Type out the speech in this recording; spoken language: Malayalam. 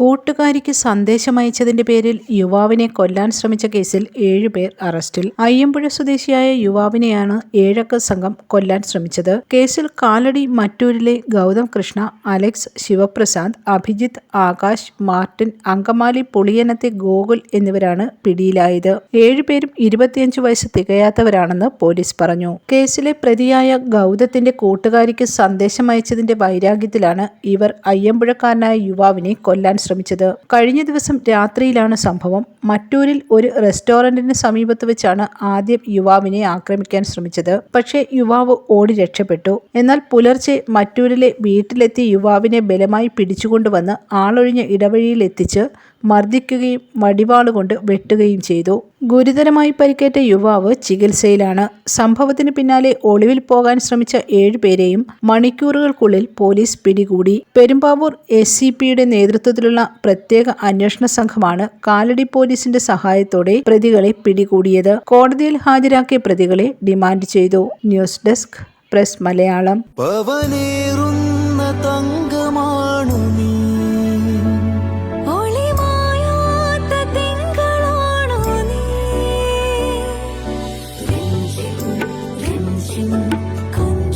കൂട്ടുകാരിക്ക് സന്ദേശമയച്ചതിന്റെ പേരിൽ യുവാവിനെ കൊല്ലാൻ ശ്രമിച്ച കേസിൽ ഏഴുപേർ അറസ്റ്റിൽ. അയ്യമ്പുഴ സ്വദേശിയായ യുവാവിനെയാണ് ഏഴക്ക സംഘം കൊല്ലാൻ ശ്രമിച്ചത്. കേസിൽ കാലടി മറ്റൂരിലെ ഗൗതം കൃഷ്ണ അലക്സ് ശിവപ്രസാദ് അഭിജിത്ത് ആകാശ് മാർട്ടിൻ അങ്കമാലി പുളിയനത്തെ ഗോകുൽ എന്നിവരാണ് പിടിയിലായത്. ഏഴുപേരും ഇരുപത്തിയഞ്ച് വയസ്സ് തികയാത്തവരാണെന്ന് പോലീസ് പറഞ്ഞു. കേസിലെ പ്രതിയായ ഗൗതത്തിന്റെ കൂട്ടുകാരിക്ക് സന്ദേശമയച്ചതിന്റെ വൈരാഗ്യത്തിലാണ് ഇവർ അയ്യമ്പുഴക്കാരനായ യുവാവിനെ കൊല്ലാൻ കഴിഞ്ഞ ദിവസം രാത്രിയിലാണ് സംഭവം. മറ്റൂരിൽ ഒരു റെസ്റ്റോറന്റിന് സമീപത്ത് വെച്ചാണ് ആദ്യം യുവാവിനെ ആക്രമിക്കാൻ ശ്രമിച്ചത്. പക്ഷേ യുവാവ് ഓടി രക്ഷപ്പെട്ടു. എന്നാൽ പുലർച്ചെ മറ്റൂരിലെ വീട്ടിലെത്തി യുവാവിനെ ബലമായി പിടിച്ചുകൊണ്ടുവന്ന് ആളൊഴിഞ്ഞ ഇടവഴിയിൽ എത്തിച്ച് മർദ്ദിക്കുകയും വടിവാളുകൊണ്ട് വെട്ടുകയും ചെയ്തു. ഗുരുതരമായി പരിക്കേറ്റ യുവാവ് ചികിത്സയിലാണ്. സംഭവത്തിന് പിന്നാലെ ഒളിവിൽ പോകാൻ ശ്രമിച്ച ഏഴുപേരെയും മണിക്കൂറുകൾക്കുള്ളിൽ പോലീസ് പിടികൂടി. പെരുമ്പാവൂർ എസ് സി പിയുടെ നേതൃത്വത്തിലുള്ള പ്രത്യേക അന്വേഷണ സംഘമാണ് കാലടി പോലീസിന്റെ സഹായത്തോടെ പ്രതികളെ പിടികൂടിയത്. കോടതിയിൽ ഹാജരാക്കിയ പ്രതികളെ ഡിമാൻഡ് ചെയ്തു. News desk press Malayalam. തങ്കമാണു നീ.